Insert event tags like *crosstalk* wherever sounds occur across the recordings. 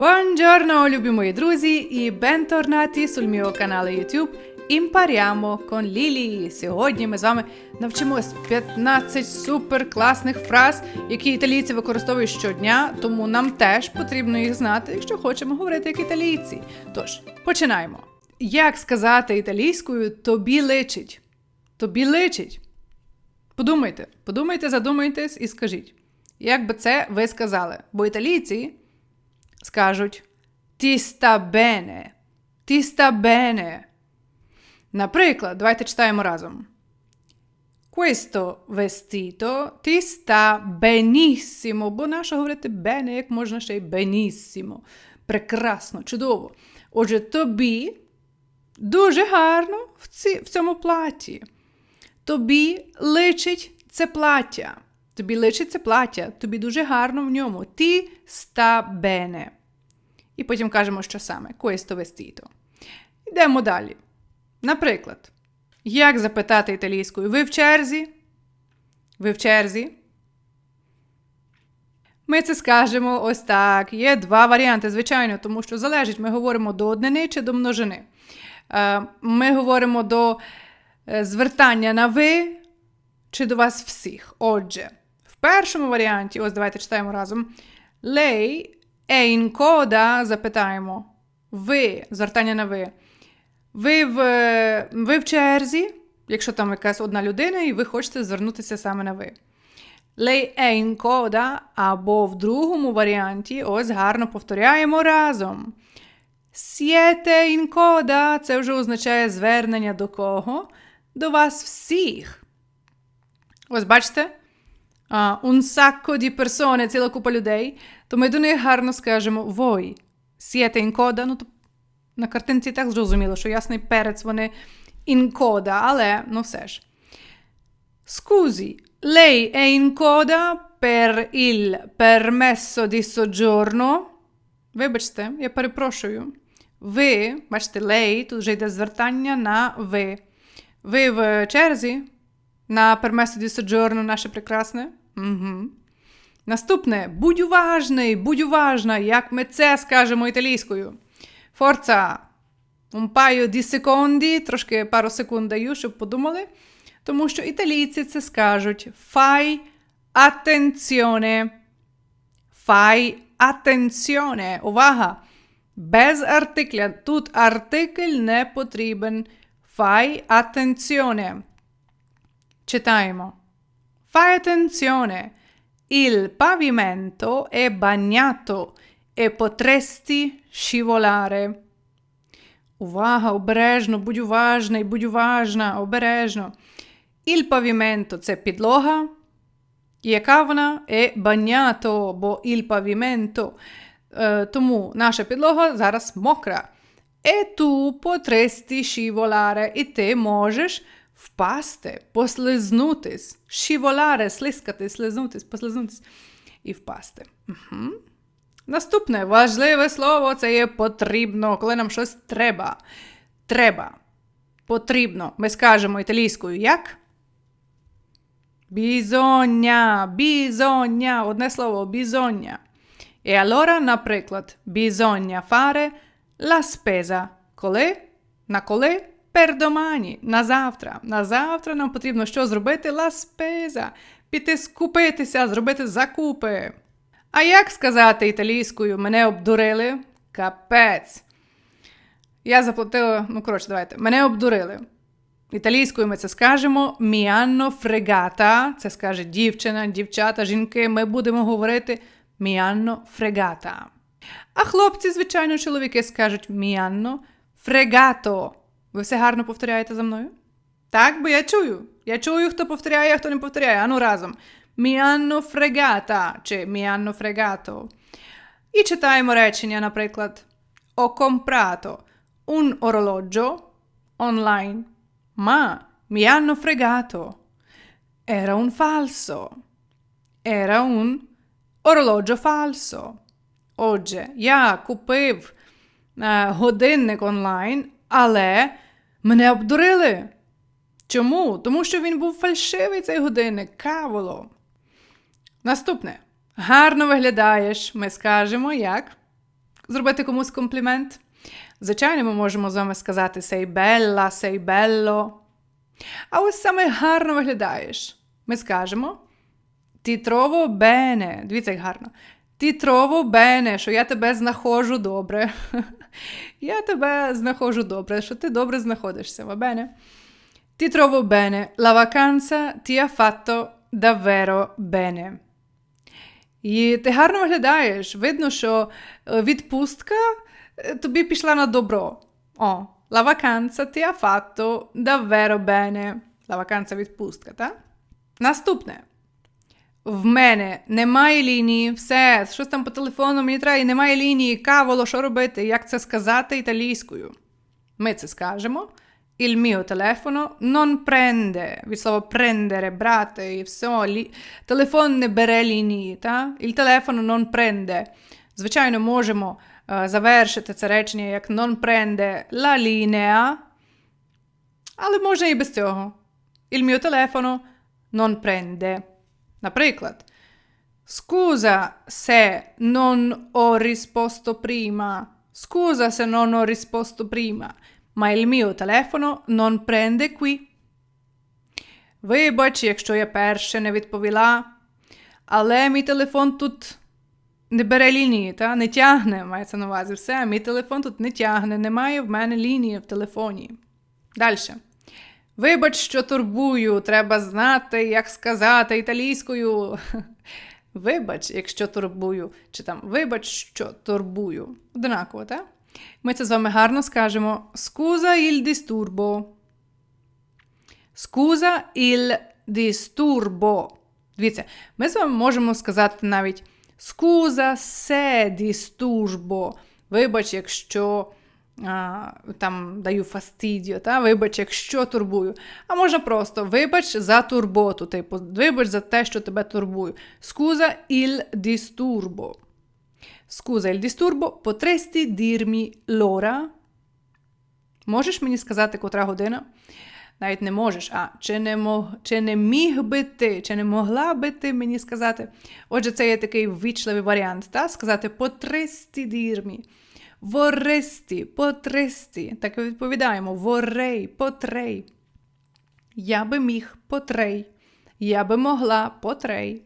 Buongiorno, любі мої друзі, і бенторнати sul mio канале YouTube Impariamo con Lili. Сьогодні ми з вами навчимось 15 супер класних фраз, які італійці використовують щодня, тому нам теж потрібно їх знати, якщо хочемо говорити як італійці. Тож, починаємо. Як сказати італійською тобі личить? Тобі личить. Подумайте, подумайте, задумайтесь і скажіть, як би це ви сказали? Бо італійці скажуть «Ti sta bene», «Ti sta bene». Наприклад, давайте читаємо разом. Questo vestito ti sta benissimo, бо нащо говорити bene, як можна ще й benissimo. Прекрасно, чудово. Отже, тобі дуже гарно в, ці, в цьому платі. Тобі личить це плаття. Тобі личить це плаття, тобі дуже гарно в ньому. Ти sta bene. І потім кажемо, що саме questo vestito. Йдемо далі. Наприклад, як запитати італійською? Ви в черзі? Ви в черзі? Ми це скажемо ось так. Є два варіанти, звичайно, тому що залежить, ми говоримо до однини чи до множини. Е, Ми говоримо до е, звертання на ви чи до вас всіх. Отже, першому варіанті, ось давайте читаємо разом. Lei è in запитаємо. Ви, звертання на ви. Ви в, ви в черзі, якщо там якась одна людина, і ви хочете звернутися саме на ви. Lei è або в другому варіанті, ось гарно повторяємо разом. In coda – це вже означає звернення до кого? До вас всіх. Ось бачите? А, un sacco di persone, ціла купа людей, то ми до них гарно скажемо voi. Siete in coda, ну то на картинці так зрозуміло, що ясний перець вони in coda, але ну все ж. Scusi, lei è in coda per il permesso di soggiorno? Вибачте, я перепрошую. Ви, бачите, lei, тут вже йде звертання на ви. Ви в черзі на permesso di soggiorno наше прекрасне? Угу. Наступне будь уважний, будь уважна, як ми це скажемо італійською. Forza, un paio di secondi, трошки пару секунд даю, щоб подумали. Тому що італійці це скажуть fai attenzione. Fai attenzione. Увага! Без артикля. Тут артикль не потрібен. Fai attenzione. Читаємо. Fai attenzione. Il pavimento è bagnato e potresti scivolare. Увага, обережно, будь уважний, будь уважна, обережно. Il pavimento – це підлога. Яка вона? È bagnato, бо il pavimento. Е, тому наша підлога зараз мокра. E tu potresti scivolare. І ти можеш впасти, послизнутись. Scivolare – слискати, слизнутись, послизнутись і впасти. Угу. Наступне важливе слово це є потрібно, коли нам щось треба. Треба. Потрібно. Ми скажемо італійською як? Бізоння, бізоння. Одне слово бізоння. І allora, наприклад, bisogna fare la spesa. Коли? На коли? Domani. На завтра. На завтра нам потрібно що зробити? Spesa. Піти скупитися, зробити закупи. А як сказати італійською мене обдурили? Капець. Я заплатила, ну, коротше, давайте, мене обдурили. Італійською ми це скажемо міанно фрегата. Це скаже дівчина, дівчата, жінки. Ми будемо говорити міанно фрегата. А хлопці, звичайно, чоловіки скажуть міанно фрегато. Ви все гарно повторяєте за мною? Так, бо я чую. Я чую, хто повторяє, а хто не повторяє. Ану разом. Hanno fregata чи hanno fregato. І читаємо речення, наприклад, Ho comprato un orologio online, ma mi hanno fregato. Era un falso. Era un orologio falso. Отже, я купив годинник онлайн, але мене обдурили. Чому? Тому що він був фальшивий цей годинник, каволо. Наступне. Гарно виглядаєш, ми скажемо як. зробити комусь комплімент. Звичайно, ми можемо з вами сказати sei bella, sei bello. А ось саме гарно виглядаєш. Ми скажемо ti trovo bene. Дивіться, як гарно. Ti trovo bene, що я тебе знаходжу добре. *laughs* я тебе знаходжу добре, що ти добре знаходишся, va bene? Ti trovo bene. La vacanza ti ha fatto davvero bene. І ти гарно виглядаєш. Видно, що е, відпустка е, тобі пішла на добро. О, la vacanza ti ha fatto davvero bene. La vacanza відпустка, так? Наступне. В мене немає лінії, все, щось там по телефону мені треба, і немає лінії, каволо, що робити, як це сказати італійською. Ми це скажемо. Il mio telefono non prende, від слова prendere, брати, і все. Лі... Телефон не бере лінії, та? Il telefono non prende. Звичайно, можемо е, завершити це речення як non prende la linea, але можна і без цього. Il mio telefono non prende. Наприклад, Scusa se non ho risposto prima. Scusa se non ho risposto prima, ma il mio telefono non prende qui. Вибач, якщо я перше не відповіла, але мій телефон тут не бере лінії, та? не тягне, мається на увазі. Все, мій телефон тут не тягне, немає в мене лінії в телефоні. Далі. Вибач, що турбую, треба знати, як сказати італійською. *laughs* Вибач, якщо турбую, чи там вибач, що турбую. Однаково, так? Ми це з вами гарно скажемо Scusa il disturbo. Scusa il disturbo. Дивіться, ми з вами можемо сказати навіть Scusa se disturbo. Вибач, якщо а, там даю фастидіо, та? вибач, якщо турбую. А можна просто вибач за турботу, типу, вибач за те, що тебе турбую. Scusa il disturbo. Scusa il disturbo, potresti dirmi l'ora? Можеш мені сказати, котра година? Навіть не можеш, а чи не мог, чи не міг би ти, чи не могла би ти мені сказати? Отже, це є такий ввічливий варіант, та? сказати potresti dirmi. Vorresti, potresti. Так і відповідаємо. Vorrei, potrei. Я би міг, потрей. Я би могла, потрей.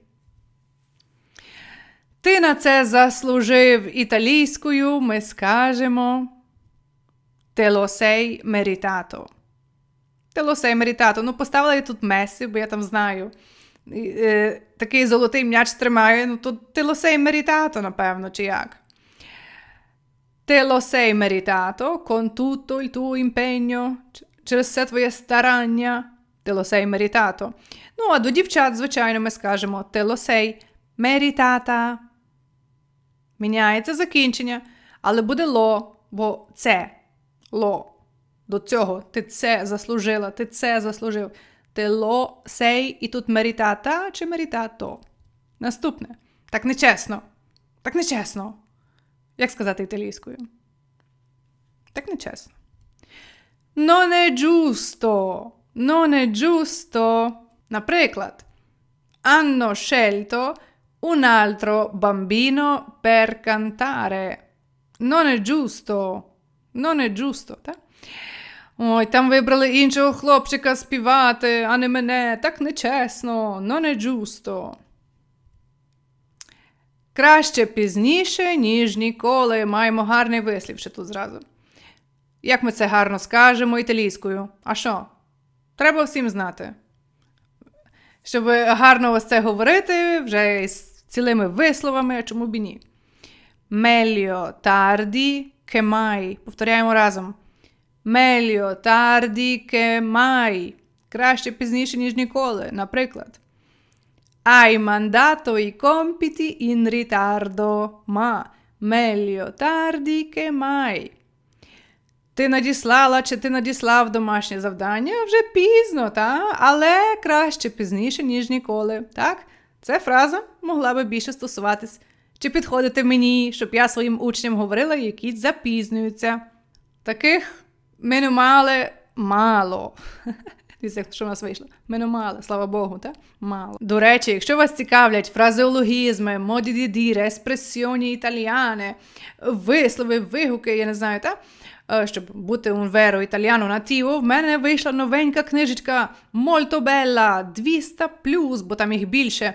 Ти на це заслужив італійською, ми скажемо. Te lo sei meritato. Ну, поставила я тут Месі, бо я там знаю. Е, такий золотий м'яч тримає. Ну, тут lo sei напевно, чи як. Te lo sei meritato con tutto il tuo impegno, через все твоє старання. Te lo sei meritato. Ну, а до дівчат, звичайно, ми скажемо te lo sei meritata. Міняється закінчення, але буде ло, бо це ло. До цього ти це заслужила, ти це заслужив. Те ло сей і тут мерітата чи мерітато. Наступне. Так нечесно. Так нечесно. Як сказати італійською? Так нечесно. Non è giusto. Non è giusto. Наприклад, hanno scelto un altro bambino per cantare. Non è giusto. Non è giusto, так? Ой, там вибрали іншого хлопчика співати, а не мене. Так нечесно. Non è giusto. Краще пізніше, ніж ніколи. Маємо гарний вислів ще тут зразу. Як ми це гарно скажемо італійською? А що? Треба всім знати. Щоб гарно ось це говорити, вже з цілими висловами, а чому б і ні. Tardi che mai. Повторяємо разом. Tardi che mai. Краще пізніше, ніж ніколи. Наприклад. Hai mandato i compiti in ritardo, ma meglio tardi che mai. Ти надіслала чи ти надіслав домашнє завдання вже пізно, та? але краще пізніше, ніж ніколи. Так? Ця фраза могла би більше стосуватись чи підходити мені, щоб я своїм учням говорила, які запізнюються. Таких ми не мали мало. Дивіться, що в нас вийшло. не мали, слава Богу, та? Мало. До речі, якщо вас цікавлять фразеологізми, моді дідіре, еспресіоні італіане, вислови, вигуки, я не знаю, та? Е, Щоб бути унверо italiano nativo, в мене вийшла новенька книжечка Molto bella, 200+, бо там їх більше.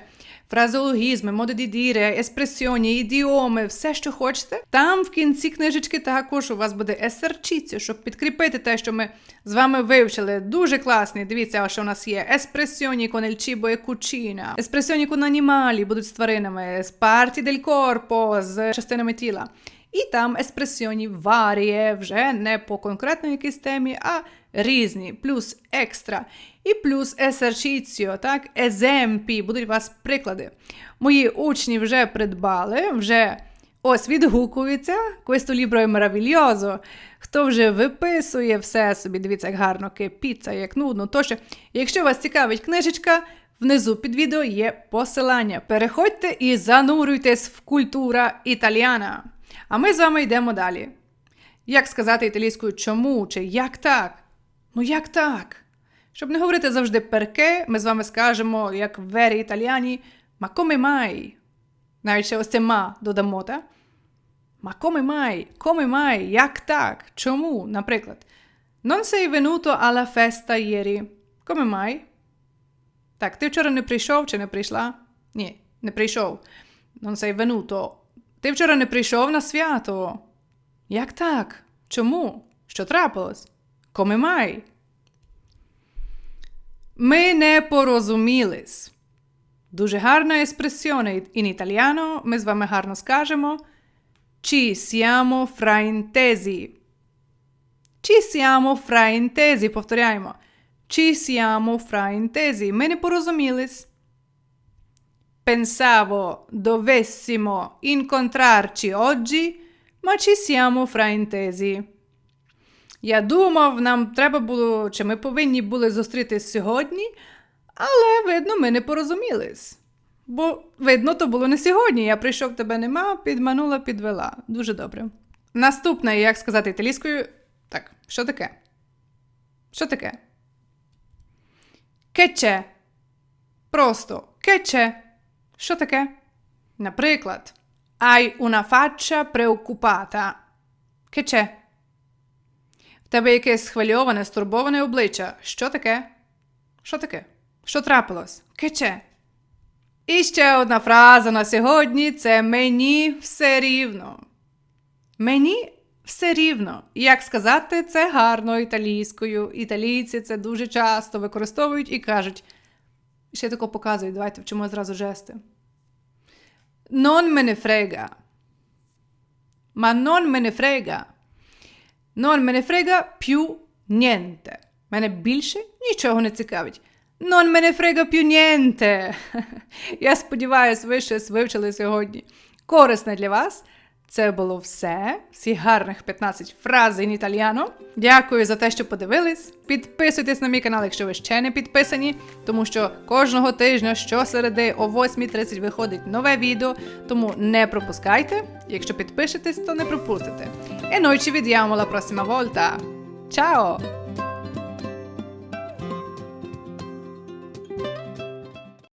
Фразеологізми, моди ді еспресіоні, ідіоми, все, що хочете. Там в кінці книжечки також у вас буде есерчіцю, щоб підкріпити те, що ми з вами вивчили. Дуже класний. Дивіться, що у нас є. Еспресіоні con il cibo e cucina, еспресіоні con будуть з тваринами, з парті дель корпо, з частинами тіла. І там еспресіоні варіє, вже не по конкретній якійсь темі, а різні, плюс екстра. І плюс есерчіціо, так, еземпі, будуть у вас приклади. Мої учні вже придбали, вже ось відгукуються. Questo libro è meraviglioso. Хто вже виписує все собі, дивіться, як гарно піца, як нудно. Тож, якщо вас цікавить книжечка, внизу під відео є посилання. Переходьте і занурюйтесь в культура італіана. А ми з вами йдемо далі. Як сказати італійською чому чи як так? Ну як так? Щоб не говорити завжди перке, ми з вами скажемо, як вері італіані, ма come mai? Навіть ще ось це ма додамо, так? Ма come mai? Come mai? Як так? Чому? Наприклад, non sei venuto alla festa ieri. Come mai? Так, ти вчора не прийшов чи не прийшла? Ні, не прийшов. Non sei venuto. Ти вчора не прийшов на свято. Як так? Чому? Що трапилось? Come mai? Ми не порозумілись. Дуже гарна еспресіона in italiano. Ми з вами гарно скажемо. Ci siamo fraintesi. Ci siamo fraintesi. Повторяємо. Ci siamo fraintesi. Ми не порозумілись. Pensavo dovessimo incontrarci oggi, ma ci siamo fraintesi. Я думав, нам треба було, чи ми повинні були зустрітись сьогодні, але, видно, ми не порозумілись. Бо, видно, то було не сьогодні. Я прийшов, тебе нема, підманула, підвела. Дуже добре. Наступне, як сказати італійською. Так, що таке? Що таке? Кече. Просто кече. Що таке? Наприклад, hai una faccia preoccupata. В тебе якесь схвильоване, стурбоване обличчя. Що таке? Що таке? Що трапилось? C'è? І ще одна фраза на сьогодні це мені все рівно. Мені все рівно. Як сказати це гарно італійською. Італійці це дуже часто використовують і кажуть. Ще тако показують, давайте вчимо зразу жести. Non me ne frega. Ma non me ne frega. Non me ne frega più niente. Мене більше нічого не цікавить. Non me ne frega più niente. Я сподіваюся, ви щось вивчили сьогодні. Корисне для вас. Це було все. Всі гарних 15 фраз in італіано. Дякую за те, що подивились. Підписуйтесь на мій канал, якщо ви ще не підписані, тому що кожного тижня щосереди о 8.30 виходить нове відео, тому не пропускайте. Якщо підпишетесь, то не пропустите. E noi ci vediamo la prossima volta. Ciao!